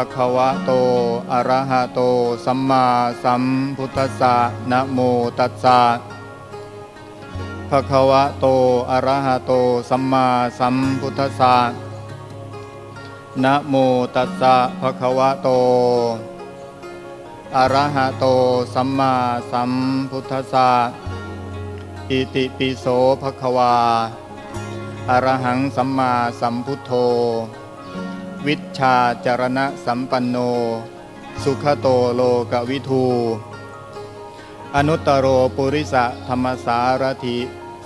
ะคะวะโต อะระหะโต สัมมาสัมพุทธัสสะนะโมตัสสะภะคะวะโต อะระหะโต สัมมาสัมพุทธัสสะนะโมตัสสะภะคะวะโต อะระหะโต สัมมาสัมพุทธัสสะอิติปิโสภะคะวา อะระหังสัมมาสัมพุทโธ วิชชาจารณะสัมปันโน สุขโตโลกวิทู อนุตตรโรปุริสะธรรมสารถิ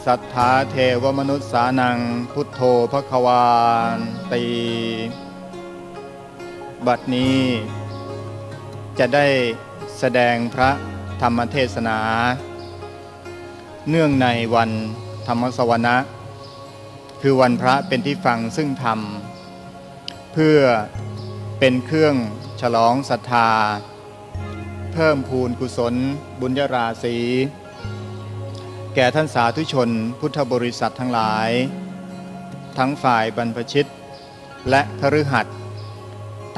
สัทธาเทวมนุษย์สานังพุทโธภควานตี บัดนี้ จะได้แสดงพระธรรมเทศนา เนื่องในวันธรรมสวนะคือวันพระเป็นที่ฟังซึ่งธรรม เพื่อเป็นเครื่องฉลองศรัทธา เพิ่มพูนกุศล บุญญาราศีแก่ท่านสาธุชนพุทธบริษัททั้งหลาย ทั้งฝ่ายบรรพชิต และคฤหัส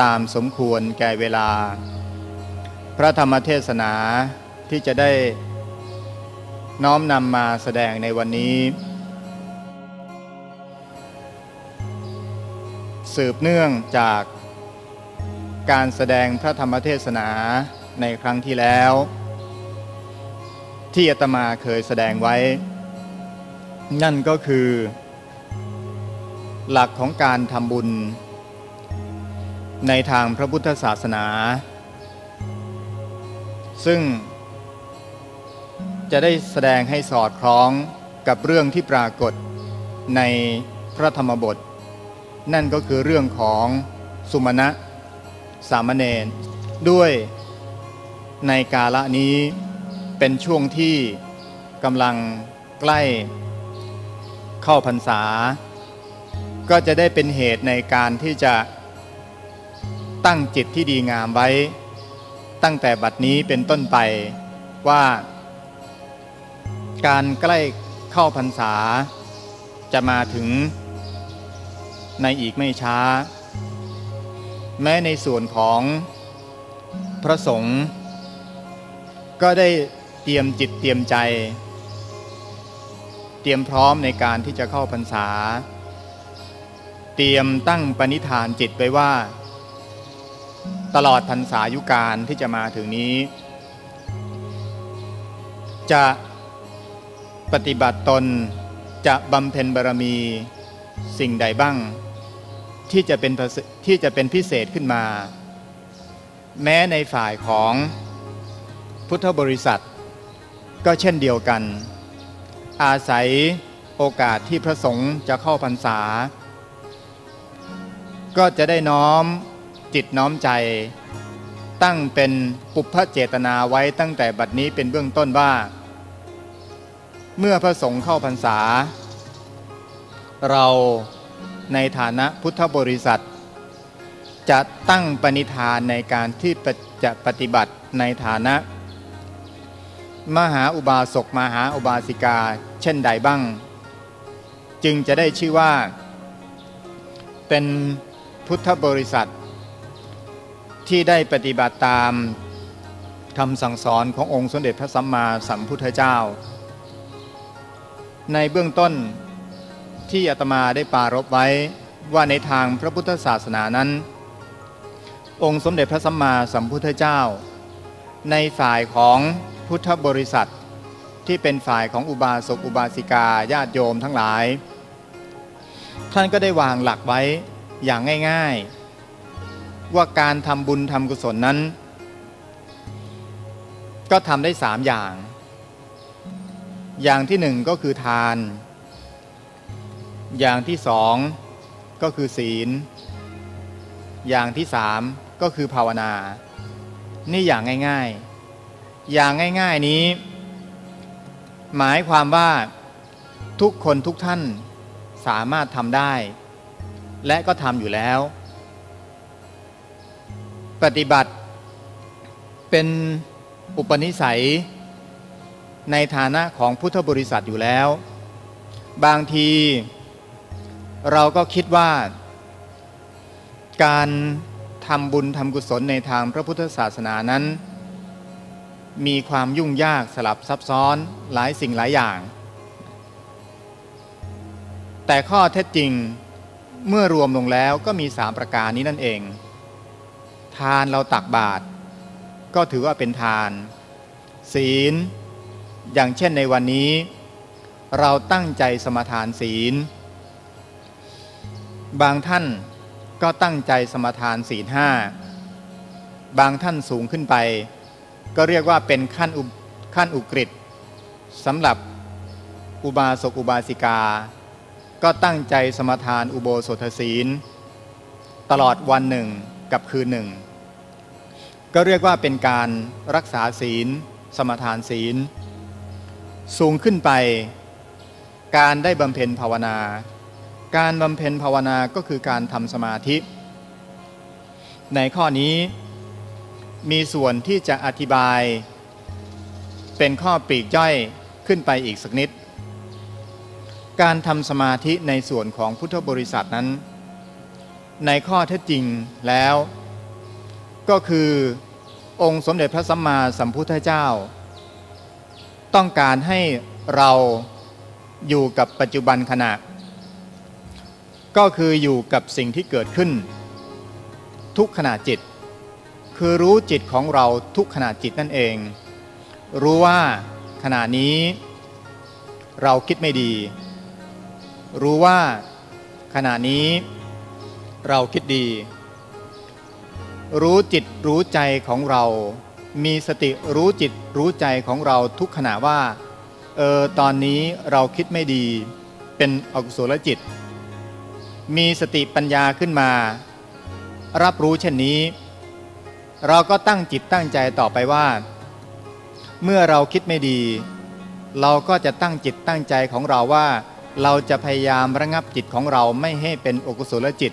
ตามสมควรแก่เวลา พระธรรมเทศนาที่จะได้น้อมนำมาแสดงในวันนี้ สืบเนื่องจากการแสดงพระธรรมเทศนาในครั้งที่แล้ว ที่อาตมาเคยแสดงไว้ นั่นก็คือ หลักของการทำบุญ ในทางพระพุทธศาสนา ซึ่งจะได้แสดงให้สอดคล้องกับเรื่องที่ปรากฏในพระธรรมบท นั่นก็คือเรื่องของสุมาณะสามเณรด้วยในกาละนี้เป็นช่วงที่กำลังใกล้เข้าพรรษา ก็จะได้เป็นเหตุในการที่จะตั้งจิตที่ดีงามไว้ ตั้งแต่บัดนี้เป็นต้นไปว่า การใกล้เข้าพรรษาจะมาถึง ในอีกไม่ช้า แม้ในส่วนของพระสงฆ์ก็ได้เตรียมจิตเตรียมใจ เตรียมพร้อมในการที่จะเข้าพรรษา เตรียมตั้งปณิธานจิตไว้ว่า ตลอดพรรษายุการที่จะมาถึงนี้ จะปฏิบัติตนจะบำเพ็ญบารมีสิ่งใดบ้าง ที่จะเป็นที่จะเป็นพิเศษขึ้นมา แม้ในฝ่ายของพุทธบริษัท ก็เช่นเดียวกัน อาศัยโอกาสที่พระสงฆ์จะเข้าพรรษา ก็จะได้น้อมจิตน้อมใจ ตั้งเป็นปุพพเจตนาไว้ตั้งแต่บัดนี้เป็นเบื้องต้นว่า เมื่อพระสงฆ์เข้าพรรษา เรา ในฐานะพุทธบริษัท จะตั้งปณิธานในการที่จะปฏิบัติในฐานะ มหาอุบาสกมหาอุบาสิกาเช่นใดบ้าง จึงจะได้ชื่อว่า เป็นพุทธบริษัท ที่ได้ปฏิบัติตามคำสั่งสอนขององค์สมเด็จพระสัมมาสัมพุทธเจ้า ในเบื้องต้น ที่อาตมาได้ปารบไว้ว่าในทางพระพุทธศาสนานั้น องค์สมเด็จพระสัมมาสัมพุทธเจ้า ในฝ่ายของพุทธบริษัท ที่เป็นฝ่ายของอุบาสกอุบาสิกาญาติโยมทั้งหลาย ท่านก็ได้วางหลักไว้อย่างง่าย ๆ ว่าการทำบุญทำกุศลนั้น ก็ทำได้สามอย่าง อย่างที่หนึ่งก็คือทาน อย่างที่สองก็คือศีล อย่างที่สามก็คือภาวนา นี่อย่างง่ายๆ อย่างง่ายๆนี้ หมายความว่าทุกคนทุกท่านสามารถทำได้ และก็ทำอยู่แล้ว ปฏิบัติเป็นอุปนิสัย ในฐานะของพุทธบริษัทอยู่แล้ว บางที เราก็คิดว่า การทำบุญทำกุศลในทางพระพุทธศาสนานั้น มีความยุ่งยากสลับซับซ้อนหลายสิ่งหลายอย่าง แต่ข้อเท็จจริงเมื่อรวมลงแล้วก็มีสามประการนี้นั่นเอง ทานเราตักบาตรก็ถือว่าเป็นทาน ศีล อย่างเช่นในวันนี้ เราตั้งใจสมาทานศีล บางท่านก็ตั้งใจสมทานศีลห้าบางท่านสูงขึ้นไป ก็เรียกว่าเป็นขั้นอุขั้นอุกฤษสำหรับอุบาสกอุบาสิกา ก็ตั้งใจสมทานอุโบสถศีล ตลอดวันหนึ่งกับคืนหนึ่ง ก็เรียกว่าเป็นการรักษาศีล สมทานศีล สูงขึ้นไป การได้บำเพ็ญภาวนา การบำเพ็ญภาวนาก็คือการทำสมาธิ ในข้อนี้มีส่วนที่จะอธิบายเป็นข้อปลีกย่อยขึ้นไปอีกสักนิด การทำสมาธิในส่วนของพุทธบริษัทนั้น ในข้อเท็จจริงแล้ว ก็คือองค์สมเด็จพระสัมมาสัมพุทธเจ้า ต้องการให้เราอยู่กับปัจจุบันขณะ ก็คืออยู่กับสิ่งที่เกิดขึ้น ทุกขณะจิต คือรู้จิตของเราทุกขณะจิตนั่นเอง รู้ว่าขณะนี้ เราคิดไม่ดี รู้ว่าขณะนี้เราคิดดี รู้จิตรู้ใจของเรา มีสติรู้จิตรู้ใจของเราทุกขณะว่า เออ ตอนนี้เราคิดไม่ดี เป็นอกุศลจิต มีสติปัญญาขึ้นมา รับรู้เช่นนี้ เราก็ตั้งจิตตั้งใจต่อไปว่า เมื่อเราคิดไม่ดี เราก็จะตั้งจิตตั้งใจของเราว่า เราจะพยายามระงับจิตของเราไม่ให้เป็นอกุศลจิต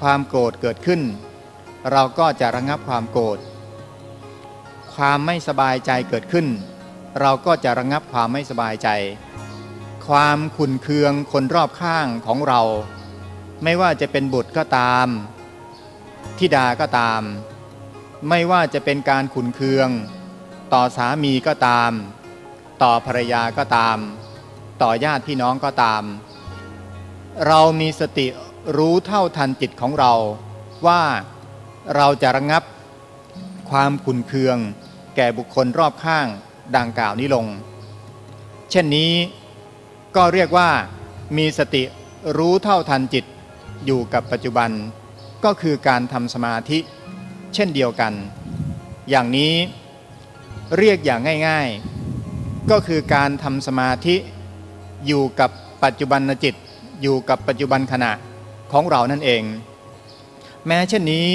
ความโกรธเกิดขึ้น เราก็จะระงับความโกรธความไม่สบายใจเกิดขึ้น เราก็จะระงับความไม่สบายใจ ความขุนเคืองคนรอบข้างของเรา ไม่ว่าจะเป็นบุตรก็ตามทิดาก็ตาม ไม่ว่าจะเป็นการขุนเคือง ต่อสามีก็ตาม ต่อภรรยาก็ตาม ต่อญาติพี่น้องก็ตาม เรามีสติรู้เท่าทันจิตของเรา ว่าเราจะระงับความขุนเคือง แก่บุคคลรอบข้างดังกล่าวนี้ลง เช่นนี้ก็เรียกว่ามีสติรู้เท่าทันจิต อยู่กับปัจจุบันก็คือการทำสมาธิ เช่นเดียวกัน อย่างนี้เรียกอย่างง่าย ๆ ก็คือการทำสมาธิ อยู่กับปัจจุบันจิต อยู่กับปัจจุบันขณะของเรานั่นเอง แม้เช่นนี้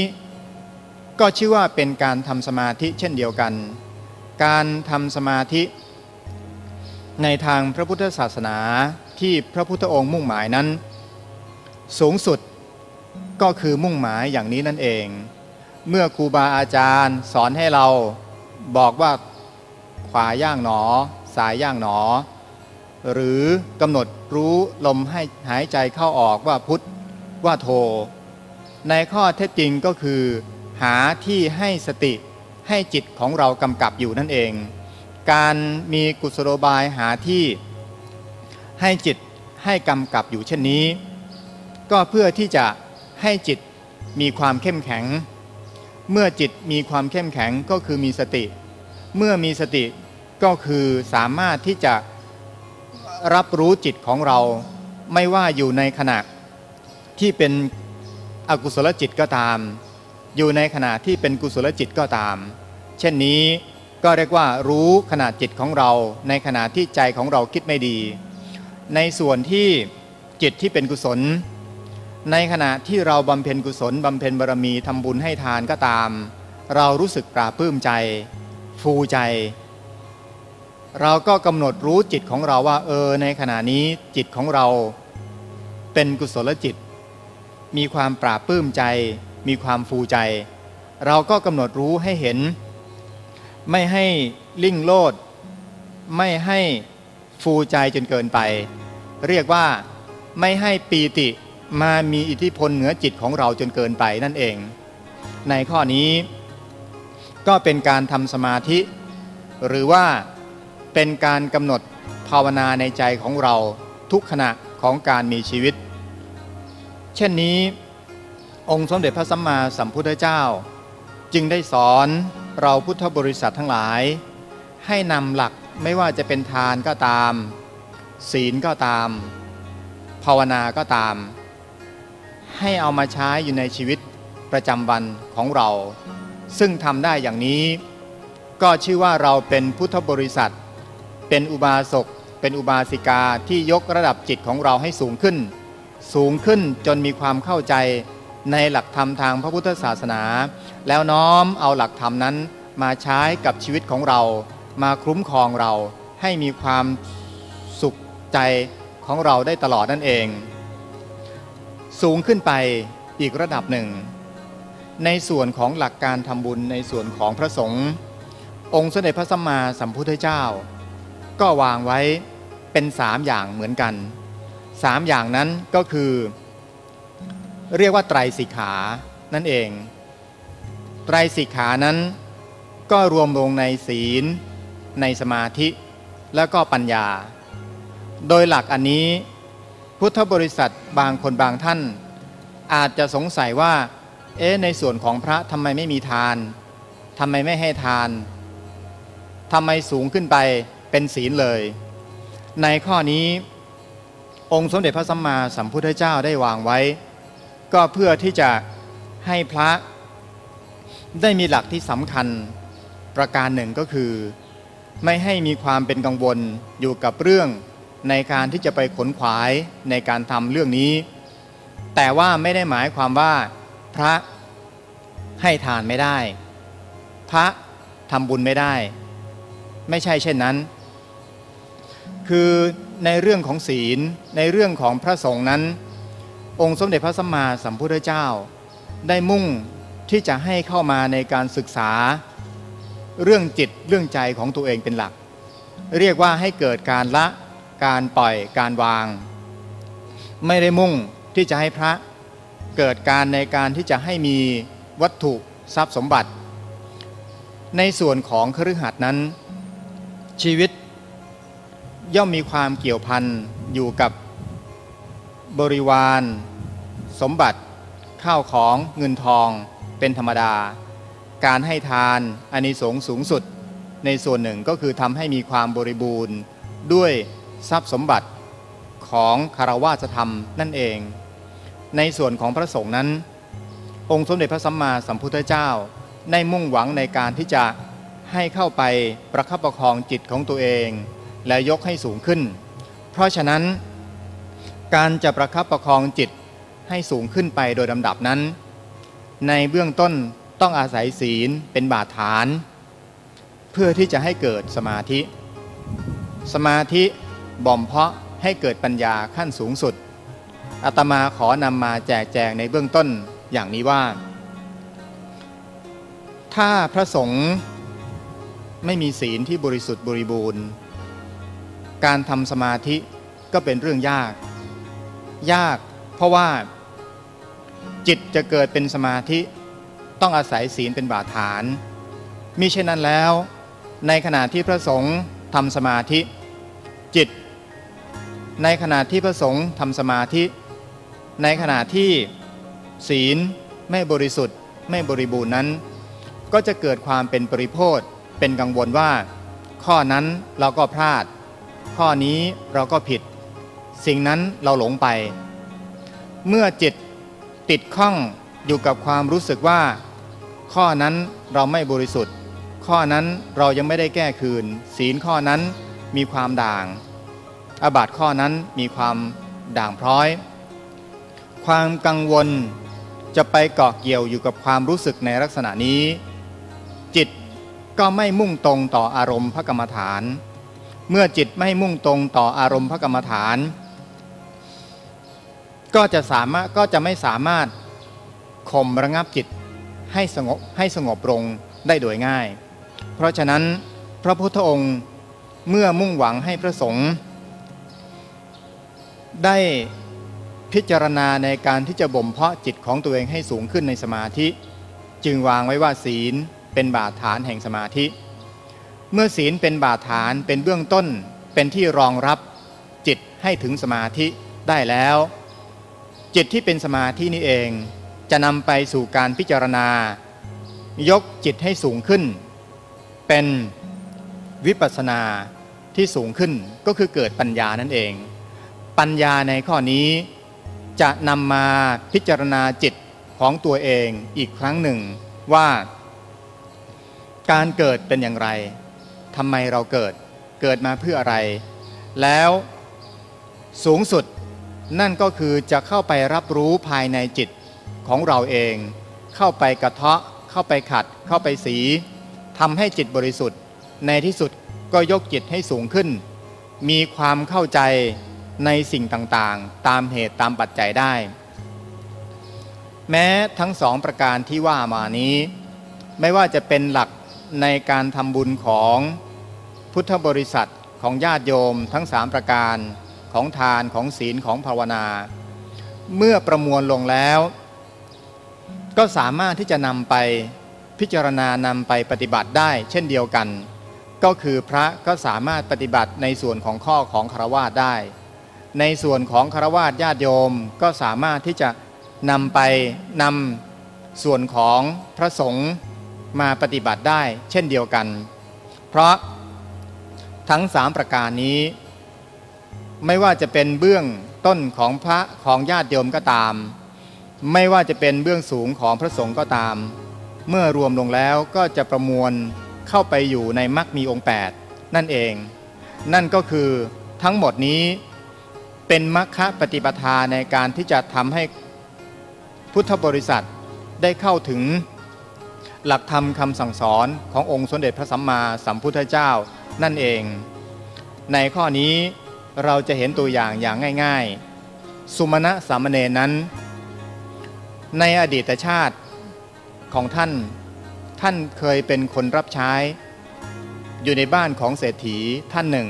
ก็ชื่อว่าเป็นการทำสมาธิเช่นเดียวกัน การทำสมาธิ ในทางพระพุทธศาสนาที่พระพุทธองค์มุ่งหมายนั้น สูงสุดก็คือมุ่งหมายอย่างนี้นั่นเอง เมื่อครูบาอาจารย์สอนให้เราบอกว่าขวาย่างหนอ สายย่างหนอ หรือกำหนดรู้ลมให้หายใจเข้าออกว่าพุทธว่าโท ในข้อเท็จจริงก็คือ หาที่ให้สติให้จิตของเรากำกับอยู่นั่นเอง การมีกุศโลบายหาที่ให้จิตให้กำกับอยู่เช่นนี้ ก็เพื่อที่จะให้จิตมีความเข้มแข็ง เมื่อจิตมีความเข้มแข็งก็คือมีสติ เมื่อมีสติก็คือสามารถที่จะรับรู้จิตของเราไม่ว่าอยู่ในขณะที่เป็นอกุศลจิตก็ตาม อยู่ในขณะที่เป็นกุศลจิตก็ตาม เช่นนี้ก็เรียกว่ารู้ขณะจิตของเรา ในขณะที่ใจของเราคิดไม่ดี ในส่วนที่จิตที่เป็นกุศล ในขณะที่เราบำเพ็ญกุศลบำเพ็ญบารมีทำบุญให้ทานก็ตาม เรารู้สึกปราบปลื้มใจ ฟูใจ เราก็กำหนดรู้จิตของเราว่า เออ ในขณะนี้จิตของเราเป็นกุศลจิต มีความปราบปลื้มใจ มีความฟูใจ เราก็กำหนดรู้ให้เห็น ไม่ให้ลิ่งโลด ไม่ให้ฟูใจจนเกินไป เรียกว่าไม่ให้ปีติ มามีอิทธิพลเหนือจิตของเราจนเกินไปนั่นเอง ในข้อนี้ก็เป็นการทำสมาธิ หรือว่าเป็นการกำหนดภาวนาในใจของเราทุกขณะของการมีชีวิต เช่นนี้ องค์สมเด็จพระสัมมาสัมพุทธเจ้า จึงได้สอนเราพุทธบริษัททั้งหลาย ให้นำหลักไม่ว่าจะเป็นทานก็ตาม ศีลก็ตาม ภาวนาก็ตาม ให้เอามาใช้อยู่ในชีวิตประจำวันของเรา ซึ่งทำได้อย่างนี้ ก็ชื่อว่าเราเป็นพุทธบริษัท เป็นอุบาสกเป็นอุบาสิกาที่ยกระดับจิตของเราให้สูงขึ้น สูงขึ้นจนมีความเข้าใจในหลักธรรมทางพระพุทธศาสนา แล้วน้อมเอาหลักธรรมนั้นมาใช้กับชีวิตของเรา มาคุ้มครองเราให้มีความสุขใจของเราได้ตลอดนั่นเอง สูงขึ้นไปอีกระดับหนึ่ง ในส่วนของหลักการทำบุญในส่วนของพระสงฆ์องค์สมเด็จพระสัมมาสัมพุทธเจ้า ก็วางไว้เป็นสามอย่างเหมือนกันสามอย่างนั้นก็คือ เรียกว่าไตรสิกขานั่นเอง ไตรสิกขานั้นก็รวมลงในศีล ในสมาธิ แล้วก็ปัญญา โดยหลักอันนี้ พุทธบริษัทบางคนบางท่าน อาจจะสงสัยว่า เอ๊ะในส่วนของพระทำไมไม่มีทานทำไมไม่ให้ทานทำไมสูงขึ้นไปเป็นศีลเลย ในข้อนี้ องค์สมเด็จพระสัมมาสัมพุทธเจ้าได้วางไว้ ก็เพื่อที่จะให้พระได้มีหลักที่สำคัญประการหนึ่งก็คือ ไม่ให้มีความเป็นกังวลอยู่กับเรื่อง ในการที่จะไปขนขวายในการทำเรื่องนี้ แต่ว่าไม่ได้หมายความว่า พระให้ทานไม่ได้ พระทำบุญไม่ได้ ไม่ใช่เช่นนั้น คือในเรื่องของศีลในเรื่องของพระสงฆ์นั้น องค์สมเด็จพระสัมมาสัมพุทธเจ้า ได้มุ่งที่จะให้เข้ามาในการศึกษา เรื่องจิตเรื่องใจของตัวเองเป็นหลัก เรียกว่าให้เกิดการละ การปล่อยการวาง ไม่ได้มุ่งที่จะให้พระเกิดการในการที่จะให้มีวัตถุทรัพย์สมบัติ ในส่วนของครือขัดนั้น ชีวิตย่อมมีความเกี่ยวพันอยู่กับบริวาร สมบัติข้าวของเงินทองเป็นธรรมดา การให้ทานอานิสงส์สูงสุด ในส่วนหนึ่งก็คือทำให้มีความบริบูรณ์ด้วย ทรัพย์สมบัติของคารวาสธรรมนั่นเอง ในส่วนของพระสงฆ์นั้น องค์สมเด็จพระสัมมาสัมพุทธเจ้าได้มุ่งหวังในการที่จะให้เข้าไปประคับประคองจิตของตัวเอง และยกให้สูงขึ้น เพราะฉะนั้น การจะประคับประคองจิตให้สูงขึ้นไปโดยลำดับนั้น ในเบื้องต้นต้องอาศัยศีลเป็นบาดฐาน เพื่อที่จะให้เกิดสมาธิ สมาธิ บ่มเพาะให้เกิดปัญญาขั้นสูงสุดอาตมาขอนำมาแจกแจงในเบื้องต้นอย่างนี้ว่า ถ้าพระสงฆ์ไม่มีศีลที่บริสุทธิ์บริบูรณ์ การทำสมาธิก็เป็นเรื่องยาก ยากเพราะว่าจิตจะเกิดเป็นสมาธิต้องอาศัยศีลเป็นบาฐาน มิเช่นนั้นแล้ว ในขณะที่พระสงฆ์ทำสมาธิ จิต ในขณะที่พระสงฆ์ทำสมาธิ ในขณะที่ศีลไม่บริสุทธิ์ไม่บริบูรณ์นั้น ก็จะเกิดความเป็นปริโภทเป็นกังวลว่า ข้อนั้นเราก็พลาด ข้อนี้เราก็ผิด สิ่งนั้นเราหลงไป เมื่อจิตติดข้องอยู่กับความรู้สึกว่า ข้อนั้นเราไม่บริสุทธิ์ ข้อนั้นเรายังไม่ได้แก้คืน ศีลข้อนั้นมีความด่าง อาบัติข้อนั้นมีความด่างพร้อย ความกังวลจะไปเกาะเกี่ยวอยู่กับความรู้สึกในลักษณะนี้ จิตก็ไม่มุ่งตรงต่ออารมณ์พระกรรมฐาน เมื่อจิตไม่มุ่งตรงต่ออารมณ์พระกรรมฐาน ก็จะสามารถก็จะไม่สามารถข่มระงับจิตให้สงบให้สงบลงได้โดยง่าย เพราะฉะนั้นพระพุทธองค์เมื่อมุ่งหวังให้พระสงฆ์ ได้พิจารณาในการที่จะบ่มเพาะจิตของตัวเองให้สูงขึ้นในสมาธิ จึงวางไว้ว่าศีลเป็นบาดฐานแห่งสมาธิ เมื่อศีลเป็นบาดฐานเป็นเบื้องต้นเป็นที่รองรับจิตให้ถึงสมาธิได้แล้ว จิตที่เป็นสมาธินี่เอง จะนำไปสู่การพิจารณา ยกจิตให้สูงขึ้น เป็นวิปัสสนาที่สูงขึ้นก็คือเกิดปัญญานั่นเอง ปัญญาในข้อนี้ จะนำมาพิจารณาจิตของตัวเองอีกครั้งหนึ่งว่า การเกิดเป็นอย่างไรทำไมเราเกิดเกิดมาเพื่ออะไร แล้วสูงสุดนั่นก็คือจะเข้าไปรับรู้ภายในจิตของเราเอง เข้าไปกระเทาะ เข้าไปขัด เข้าไปสีทำให้จิตบริสุทธิ์ ในที่สุดก็ยกจิตให้สูงขึ้น มีความเข้าใจ ในสิ่งต่างๆ ตามเหตุตามปัจจัยได้ แม้ทั้งสองประการที่ว่ามานี้ ไม่ว่าจะเป็นหลักในการทำบุญของพุทธบริษัทของญาติโยมทั้งสามประการของทานของศีลของภาวนา เมื่อประมวลลงแล้ว ก็สามารถที่จะนำไปพิจารณานำไปปฏิบัติได้ เช่นเดียวกัน ก็คือพระก็สามารถปฏิบัติในส่วนของข้อของคารวาได้ ในส่วนของคารวาสญาติโยมก็สามารถที่จะนำไปนำส่วนของพระสงฆ์มาปฏิบัติได้เช่นเดียวกัน เพราะทั้งสามประการนี้ ไม่ว่าจะเป็นเบื้องต้นของพระของญาติโยมก็ตาม ไม่ว่าจะเป็นเบื้องสูงของพระสงฆ์ก็ตาม เมื่อรวมลงแล้วก็จะประมวลเข้าไปอยู่ในมรรคมีองค์ 8 นั่นเอง นั่นก็คือทั้งหมดนี้ เป็นมรรคปฏิปทาในการที่จะทำให้พุทธบริษัทได้เข้าถึงหลักธรรมคำสั่งสอนขององค์สมเด็จพระสัมมาสัมพุทธเจ้านั่นเอง ในข้อนี้เราจะเห็นตัวอย่างอย่างง่าย ๆ สุมาณะสามเณรนั้น ในอดีตชาติของท่าน ท่านเคยเป็นคนรับใช้ อยู่ในบ้านของเศรษฐีท่านหนึ่ง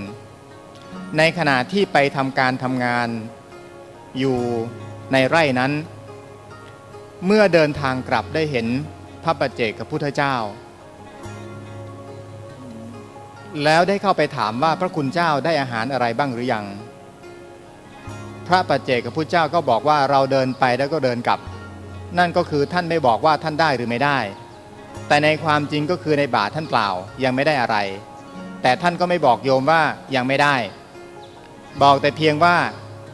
ในขณะที่ไปทำการทำงานอยู่ในไร่นั้น เมื่อเดินทางกลับได้เห็นพระปัจเจกับพุทธเจ้า แล้วได้เข้าไปถามว่าพระคุณเจ้าได้อาหารอะไรบ้างหรือยัง พระปัจเจกพุทธเจ้าก็บอกว่าเราเดินไปแล้วก็เดินกลับ นั่นก็คือท่านไม่บอกว่าท่านได้หรือไม่ได้ แต่ในความจริงก็คือในบาทท่านเปล่ายังไม่ได้อะไร แต่ท่านก็ไม่บอกโยมว่ายังไม่ได้ บอกแต่เพียงว่า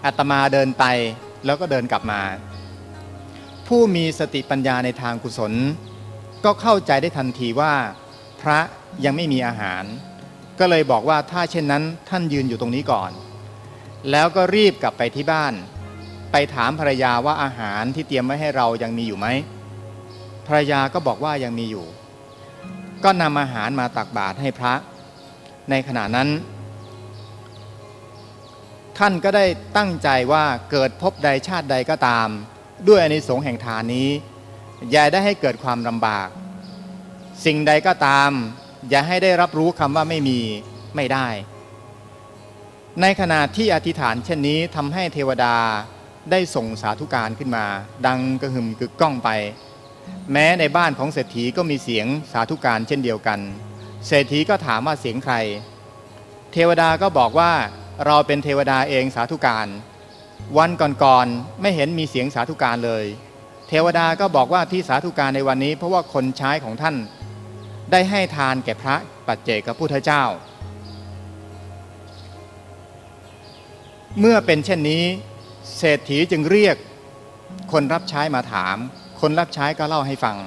อาตมาเดินไปแล้วก็เดินกลับมา ผู้มีสติปัญญาในทางกุศล ก็เข้าใจได้ทันทีว่า พระยังไม่มีอาหาร ก็เลยบอกว่าถ้าเช่นนั้นท่านยืนอยู่ตรงนี้ก่อน แล้วก็รีบกลับไปที่บ้าน ไปถามภรรยาว่าอาหารที่เตรียมไว้ให้เรายังมีอยู่ไหมภรรยาก็บอกว่ายังมีอยู่ ก็นำอาหารมาตักบาตรให้พระ ในขณะนั้น ท่านก็ได้ตั้งใจว่าเกิดพบใดชาติใดก็ตาม ด้วยอนิสงส์แห่งทานนี้ อย่าได้ให้เกิดความลำบาก สิ่งใดก็ตาม อย่าให้ได้รับรู้คำว่าไม่มีไม่ได้ ในขณะที่อธิษฐานเช่นนี้ทำให้เทวดาได้ส่งสาธุการขึ้นมา ดังกระหึ่มกึกก้องไป แม้ในบ้านของเศรษฐีก็มีเสียงสาธุการเช่นเดียวกัน เศรษฐีก็ถามว่าเสียงใคร เทวดาก็บอกว่า เราเป็นเทวดาเองสาธุการ วันก่อนๆไม่เห็นมีเสียงสาธุการเลย เทวดาก็บอกว่าที่สาธุการในวันนี้ เพราะว่าคนใช้ของท่านได้ให้ทานแก่พระปัจเจกพุทธเจ้า เมื่อเป็นเช่นนี้ เศรษฐีจึงเรียกคนรับใช้มาถาม คนรับใช้ก็เล่าให้ฟัง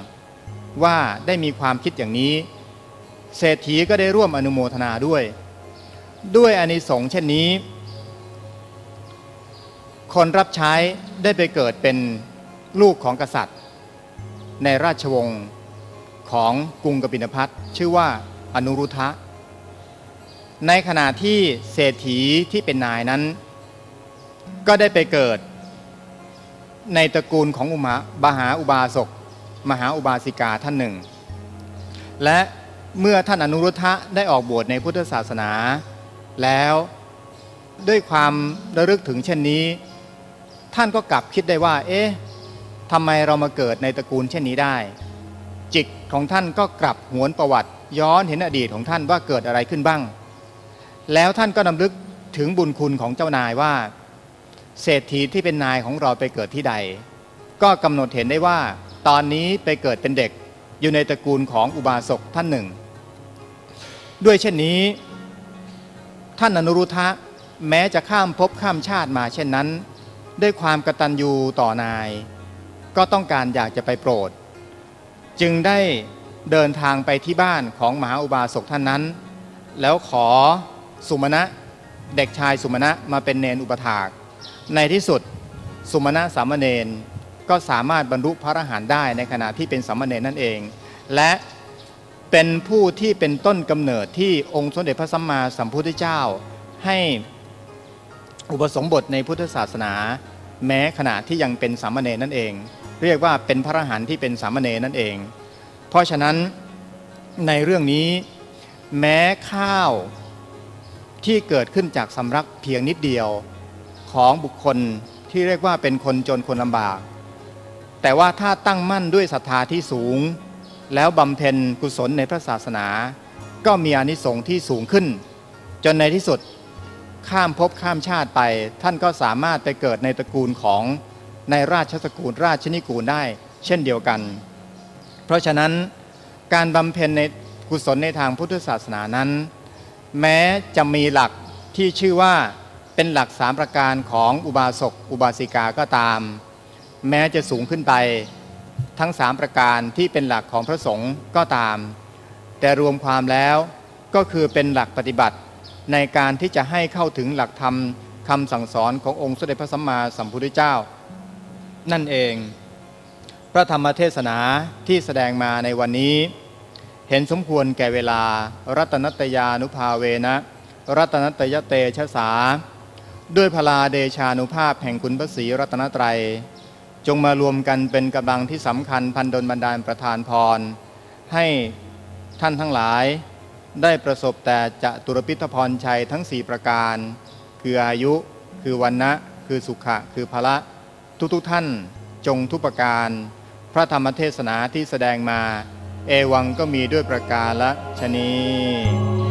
ว่าได้มีความคิดอย่างนี้ เศรษฐีก็ได้ร่วมอนุโมทนาด้วย ด้วยอานิสงส์เช่นนี้ คนรับใช้ได้ไปเกิดเป็นลูกของกษัตริย์ ในราชวงศ์ของกรุงกบินพัทชื่อว่าอนุรุทธะ ในขณะที่เศรษฐีที่เป็นนายนั้น ก็ได้ไปเกิด ในตระกูลของอุมาบาหาอุบาสกมหาอุบาสิกาท่านหนึ่ง และเมื่อท่านอนุรุทธะได้ออกบวชในพุทธศาสนา แล้วด้วยความระลึกถึงเช่นนี้ ท่านก็กลับคิดได้ว่า เอ๊ะทำไมเรามาเกิดในตระกูลเช่นนี้ได้ จิตของท่านก็กลับหวนประวัติ ย้อนเห็นอดีตของท่านว่าเกิดอะไรขึ้นบ้าง แล้วท่านก็นำลึกถึงบุญคุณของเจ้านายว่า เศรษฐีที่เป็นนายของเราไปเกิดที่ใด ก็กำหนดเห็นได้ว่า ตอนนี้ไปเกิดเป็นเด็กอยู่ในตระกูลของอุบาสกท่านหนึ่ง ด้วยเช่นนี้ ท่านอนุรุทธะแม้จะข้ามภพข้ามชาติมาเช่นนั้น ด้วยความกตัญญูต่อนาย ก็ต้องการอยากจะไปโปรด จึงได้เดินทางไปที่บ้านของมหาอุบาสกท่านนั้น แล้วขอสุมาณะเด็กชายสุมาณะมาเป็นเนนอุปถาก ในที่สุดสุมาณะสามเณรก็สามารถบรรลุพระอรหันต์ได้ในขณะที่เป็นสามเณรนั่นเอง และ เป็นผู้ที่เป็นต้นกำเนิดที่องค์สมเด็จพระสัมมาสัมพุทธเจ้า ให้อุปสมบทในพุทธศาสนา แม้ขณะที่ยังเป็นสามเณรนั่นเอง เรียกว่าเป็นพระอรหันต์ที่เป็นสามเณรนั่นเอง เพราะฉะนั้นในเรื่องนี้แม้ข้าวที่เกิดขึ้นจากสำรักเพียงนิดเดียวของบุคคลที่เรียกว่าเป็นคนจนคนลำบาก แต่ว่าถ้าตั้งมั่นด้วยศรัทธาที่สูง แล้วบำเพ็ญกุศลในพระศาสนา ก็มีอนิสงส์ที่สูงขึ้น จนในที่สุดข้ามภพข้ามชาติไป ท่านก็สามารถไปเกิดในตระกูลของในราชสกุลราชนิกูลได้ เช่นเดียวกัน เพราะฉะนั้นการบำเพ็ญในกุศลในทางพุทธศาสนานั้น แม้จะมีหลักที่ชื่อว่าเป็นหลักสามประการของอุบาสกอุบาสิกาก็ตาม แม้จะสูงขึ้นไป ทั้งสามประการที่เป็นหลักของพระสงฆ์ก็ตาม แต่รวมความแล้วก็คือเป็นหลักปฏิบัติในการที่จะให้เข้าถึงหลักธรรมคำสั่งสอนขององค์สมเด็จพระสัมมาสัมพุทธเจ้า นั่นเอง พระธรรมเทศนาที่แสดงมาในวันนี้ เห็นสมควรแก่เวลา รัตนัตยานุภาเวนะ รัตนัตยเตชะสา ด้วยพลาเดชานุภาพแห่งคุณพระศรีรัตนตรัย จงมารวมกันเป็นกำลังที่สำคัญพันดลบันดาลประทานพร ให้ท่านทั้งหลายได้ประสบแต่จะตุรพิทพรชัยทั้งสี่ประการ คืออายุ คือวันนะคือสุขะ คือพละทุกๆทท่านจงทุกประการ พระธรรมเทศนาที่แสดงมา เอวังก็มีด้วยประการละชนี